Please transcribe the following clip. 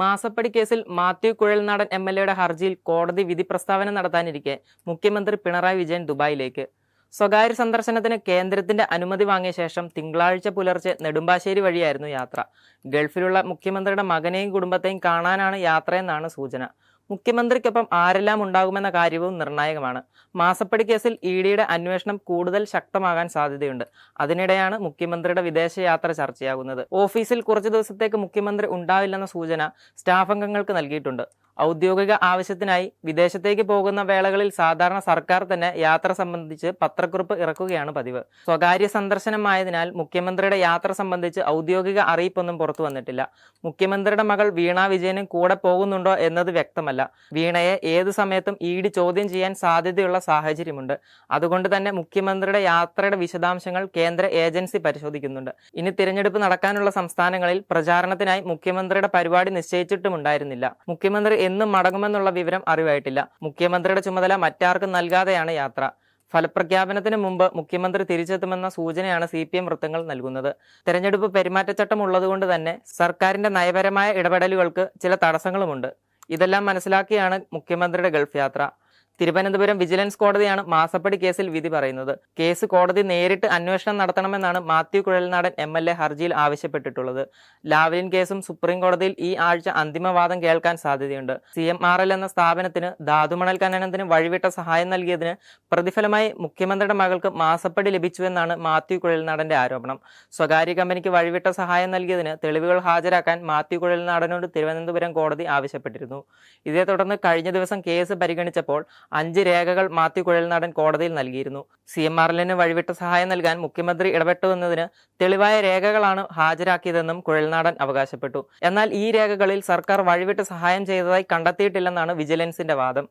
മാസപ്പടി കേസിൽ Mathew Kuzhalnadan M L എയുടെ ഹർജിയിൽ കോടതി വിധി പ്രസ്താവന നടത്താനിരിക്കെ മുഖ്യമന്ത്രി പിണറായി വിജയൻ ദുബായിലേക്ക്. സ്വകാര്യ സന്ദർശനത്തിന് കേന്ദ്രത്തിന്റെ അനുമതി വാങ്ങിയ ശേഷം തിങ്കളാഴ്ച പുലർച്ചെ നെടുമ്പാശ്ശേരി വഴിയായിരുന്നു യാത്ര. ഗൾഫിലുള്ള മുഖ്യമന്ത്രിയുടെ മകനെയും കുടുംബത്തെയും കാണാനാണ് യാത്രയെന്നാണ് സൂചന. മുഖ്യമന്ത്രിക്കൊപ്പം ആരെല്ലാം ഉണ്ടാകുമെന്ന കാര്യവും നിർണായകമാണ്. മാസപ്പടി കേസിൽ ഇ ഡിയുടെ അന്വേഷണം കൂടുതൽ ശക്തമാകാൻ സാധ്യതയുണ്ട്. അതിനിടെയാണ് മുഖ്യമന്ത്രിയുടെ വിദേശയാത്ര ചർച്ചയാകുന്നത്. ഓഫീസിൽ കുറച്ചു ദിവസത്തേക്ക് മുഖ്യമന്ത്രി ഉണ്ടാവില്ലെന്ന സൂചന സ്റ്റാഫ് അംഗങ്ങൾക്ക് നൽകിയിട്ടുണ്ട്. ഔദ്യോഗിക ആവശ്യത്തിനായി വിദേശത്തേക്ക് പോകുന്ന വേളകളിൽ സാധാരണ സർക്കാർ തന്നെ യാത്ര സംബന്ധിച്ച് പത്രക്കുറിപ്പ് ഇറക്കുകയാണ് പതിവ്. സ്വകാര്യ സന്ദർശനമായതിനാൽ മുഖ്യമന്ത്രിയുടെ യാത്ര സംബന്ധിച്ച് ഔദ്യോഗിക അറിയിപ്പൊന്നും പുറത്തു വന്നിട്ടില്ല. മുഖ്യമന്ത്രിയുടെ മകൾ വീണ വിജയനും കൂടെ പോകുന്നുണ്ടോ എന്നത് വ്യക്തമല്ല. വീണയെ ഏതു സമയത്തും ഇ ചോദ്യം ചെയ്യാൻ സാധ്യതയുള്ള സാഹചര്യമുണ്ട്. അതുകൊണ്ട് തന്നെ മുഖ്യമന്ത്രിയുടെ യാത്രയുടെ വിശദാംശങ്ങൾ കേന്ദ്ര ഏജൻസി പരിശോധിക്കുന്നുണ്ട്. ഇനി തിരഞ്ഞെടുപ്പ് നടക്കാനുള്ള സംസ്ഥാനങ്ങളിൽ പ്രചാരണത്തിനായി മുഖ്യമന്ത്രിയുടെ പരിപാടി നിശ്ചയിച്ചിട്ടുമുണ്ടായിരുന്നില്ല. മുഖ്യമന്ത്രി എന്നും മടങ്ങുമെന്നുള്ള വിവരം അറിവായിട്ടില്ല. മുഖ്യമന്ത്രിയുടെ ചുമതല മറ്റാർക്കും നൽകാതെയാണ് യാത്ര. ഫലപ്രഖ്യാപനത്തിന് മുമ്പ് മുഖ്യമന്ത്രി തിരിച്ചെത്തുമെന്ന സൂചനയാണ് സി പി എം വൃത്തങ്ങൾ നൽകുന്നത്. തെരഞ്ഞെടുപ്പ് പെരുമാറ്റച്ചട്ടം ഉള്ളതുകൊണ്ട് തന്നെ സർക്കാരിന്റെ നയപരമായ ഇടപെടലുകൾക്ക് ചില തടസ്സങ്ങളുമുണ്ട്. ഇതെല്ലാം മനസ്സിലാക്കിയാണ് മുഖ്യമന്ത്രിയുടെ ഗൾഫ് യാത്ര. തിരുവനന്തപുരം വിജിലൻസ് കോടതിയാണ് മാസപ്പടി കേസിൽ വിധി പറയുന്നത്. കേസ് കോടതി നേരിട്ട് അന്വേഷണം നടത്തണമെന്നാണ് Mathew Kuzhalnadan M L A ഹർജിയിൽ ആവശ്യപ്പെട്ടിട്ടുള്ളത്. ലാവ്ലിൻ കേസും സുപ്രീം കോടതിയിൽ ഈ ആഴ്ച അന്തിമവാദം കേൾക്കാൻ സാധ്യതയുണ്ട്. സി എം ആർ എൽ എന്ന സ്ഥാപനത്തിന് ധാതുമണൽ ഖനനത്തിന് വഴിവിട്ട സഹായം നൽകിയതിന് പ്രതിഫലമായി മുഖ്യമന്ത്രിയുടെ മകൾക്ക് മാസപ്പടി ലഭിച്ചുവെന്നാണ് മാത്യു കുഴൽനാടന്റെ ആരോപണം. സ്വകാര്യ കമ്പനിക്ക് വഴിവിട്ട സഹായം നൽകിയതിന് തെളിവുകൾ ഹാജരാക്കാൻ മാത്യു കുഴൽനാടനോട് തിരുവനന്തപുരം കോടതി ആവശ്യപ്പെട്ടിരുന്നു. ഇതേ തുടർന്ന് കഴിഞ്ഞ ദിവസം കേസ് പരിഗണിച്ചപ്പോൾ അഞ്ച് രേഖകൾ മാത്യു കുഴൽനാടൻ കോടതിയിൽ നൽകിയിരുന്നു. സി. എം. ആർ എല്ലിന് വഴിവിട്ട സഹായം നൽകാൻ മുഖ്യമന്ത്രി ഇടപെട്ടുവെന്നതിന് തെളിവായ രേഖകളാണ് ഹാജരാക്കിയതെന്നും കുഴൽനാടൻ അവകാശപ്പെട്ടു. എന്നാൽ ഈ രേഖകളിൽ സർക്കാർ വഴിവിട്ട് സഹായം ചെയ്തതായി കണ്ടെത്തിയിട്ടില്ലെന്നാണ് വിജിലൻസിന്റെ വാദം.